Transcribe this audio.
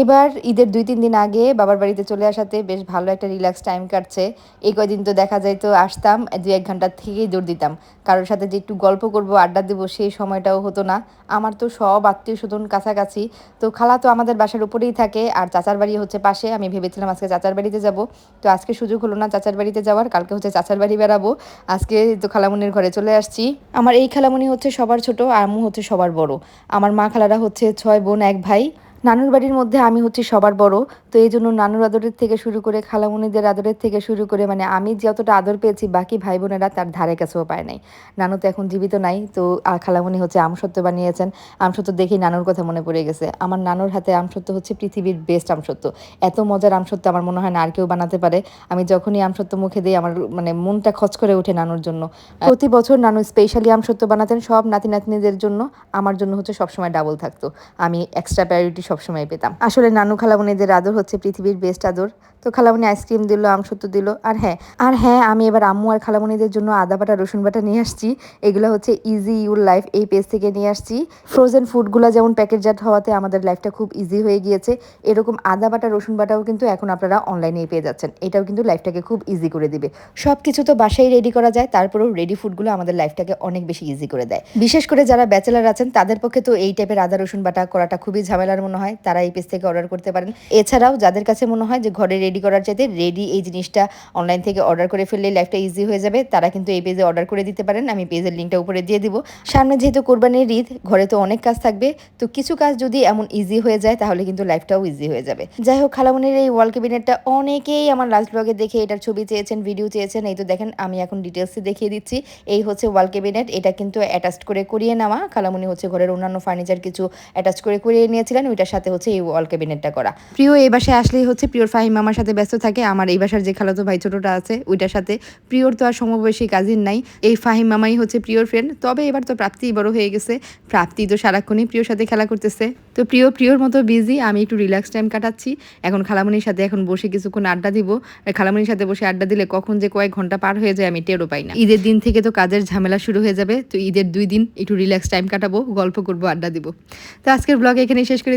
এবার ঈদের দুই, তিন দিন আগে বাবার বাড়িতে চলে আসাতে বেশ ভালো একটা রিল্যাক্স টাইম কাটছে। এই কয়দিন তো দেখা যায় তো আসতাম দু এক ঘণ্টা থেকেই দৌড় দিতাম। কারোর সাথে যে একটু গল্প করব, আড্ডা দেবো, সেই সময়টাও হতো না। আমার তো সব আত্মীয় স্বজন কাছাকাছি। তো খালা তো আমাদের বাসার উপরেই থাকে, আর চাচার বাড়ি হচ্ছে পাশে। আমি ভেবেছিলাম আজকে চাচার বাড়িতে যাব। তো আজকে সুযোগ হলো না চাচার বাড়িতে যাওয়ার, কালকে হচ্ছে চাচার বাড়ি বেড়াবো। আজকে তো খালামুনির ঘরে চলে আসছি। আমার এই খালামুনি হচ্ছে সবার ছোট আম্মু হচ্ছে সবার বড়। আমার মা খালারা হচ্ছে ছয় বোন, এক ভাই। নানুর বাড়ির মধ্যে আমি হচ্ছে সবার বড়। তো এই জন্য নানুর আদরের থেকে শুরু করে খালামুনিদের আদরের থেকে শুরু করে মানে আমি যতটা আদর পেয়েছি বাকি ভাই বোনেরা তার ধারে কাছেও পায় নাই। নানু তো এখন জীবিত নাই তো খালামুনি হচ্ছে আমসত্ত্ব বানিয়েছেন। আমসত্ত্ব দেখেই নানুর কথা মনে পড়ে গেছে। আমার নানুর হাতে আমসত্ত্ব হচ্ছে পৃথিবীর বেস্ট আমসত্ত্ব। এত মজার আমসত্ত্ব আমার মনে হয় না আর কেউ বানাতে পারে। আমি যখনই আমসত্ত্ব মুখে দিই আমার মানে মনটা খচ করে ওঠে নানুর জন্য। প্রতি বছর নানু স্পেশালি আমসত্ত্ব বানাতেন সব নাতি নাতনিদের জন্য। আমার জন্য হচ্ছে সবসময় ডাবল থাকতো। আমি এক্সট্রা প্রায়োরিটি সবসময় পেতাম। আসলে নানু খালামুনিদের আদর হচ্ছে পৃথিবীর বেস্ট আদর। তো খালামুনি আইসক্রিম দিল আমসত্ত্ব দিল, আর হ্যাঁ আর হ্যাঁ আমি এবার আম্মু আর খালামুনিদের জন্য আদা বাটা, রসুন বাটা নিয়ে আসছি। এগুলো হচ্ছে ইজি ইউর লাইফ এই পেজ থেকে নিয়ে আসছি। ফ্রোজেন ফুডগুলো যেমন প্যাকেটজাত হওয়াতে আমাদের লাইফটা খুব ইজি হয়ে গিয়েছে। এরকম আদা বাটা, রসুন বাটাও কিন্তু এখন আপনারা অনলাইনেই পেয়ে যাচ্ছেন। এটাও কিন্তু লাইফটাকে খুব ইজি করে দিবে। সব কিছু তো বাসায় রেডি করা যায়, তারপরেও রেডি ফুডগুলো আমাদের লাইফটাকে অনেক বেশি ইজি করে দেয়। বিশেষ করে যারা ব্যাচেলার আছেন, তাদের পক্ষে তো এই টাইপের আদা, রসুন বাটা করাটা খুবই ঝামেলার মনে হয়। তারা এই পেজ থেকে অর্ডার করতে পারেন। এছাড়াও যাদের কাছে মনে হয় যে ঘরে রেডি করার চাইতে রেডি এই জিনিসটা অনলাইন থেকে অর্ডার করে ফেললে লাইফটা ইজি হয়ে যাবে, তারা কিন্তু এই পেজে অর্ডার করে দিতে পারেন। আমি পেজের লিঙ্কটা উপরে দিয়ে দিব। সামনে যেহেতু কোরবানির ঈদ, ঘরে তো অনেক কাজ থাকবে। তো কিছু কাজ যদি এমন ইজি হয়ে যায়, তাহলে কিন্তু লাইফটাও ইজি হয়ে যাবে। যাই হোক, খালামনির এই ওয়াল ক্যাবিনেটটা অনেকেই আমার লাস্ট ব্লগে দেখে এটার ছবি চেয়েছেন ভিডিও চেয়েছেন। এই তো দেখেন, আমি এখন ডিটেলসে দেখিয়ে দিচ্ছি। এই হচ্ছে ওয়াল ক্যাবিনেট এটা কিন্তু অ্যাটাচ করে করিয়ে নেওয়া। খালামনি হচ্ছে ঘরের অন্যান্য ফার্নিচার কিছু অ্যাটাচ করে করিয়ে নিয়েছিলেন, ওইটার সাথে হচ্ছে এই ওয়াল ক্যাবিনেটটা করা। প্রিয়, এই বাসায় আসলেই হচ্ছে প্রিয়র ফাহিম আমার সাথে ব্যস্ত থাকে। আমার এই বাসার যে খালাতো ভাই ছোটটা আছে, ওইটার সাথে। প্রিয়র তো আর সমবয়সী কাজিন নাই। এই ফাহিম মামাই হচ্ছে প্রিয়র ফ্রেন্ড তবে এবার তো প্রাপ্তি বড় হয়ে গেছে। প্রাপ্তি তো সারাক্ষণই প্রিয়র সাথে খেলা করতেছে। তো প্রিয়, প্রিয়র মতো বিজি আমি একটু রিল্যাক্স টাইম কাটাচ্ছি। এখন খালামনির সাথে এখন বসে কিছুক্ষণ আড্ডা দিব। আর খালামনির সাথে বসে আড্ডা দিলে কখন যে কয়েক ঘণ্টা পার হয়ে যায় আমি টেরও পাই না। ঈদের দিন থেকে তো কাজের ঝামেলা শুরু হয়ে যাবে। তো ঈদের দুই দিন একটু রিল্যাক্স টাইম কাটাবো, গল্প করব, আড্ডা দিব। তো আজকের ব্লগ এখানে শেষ করে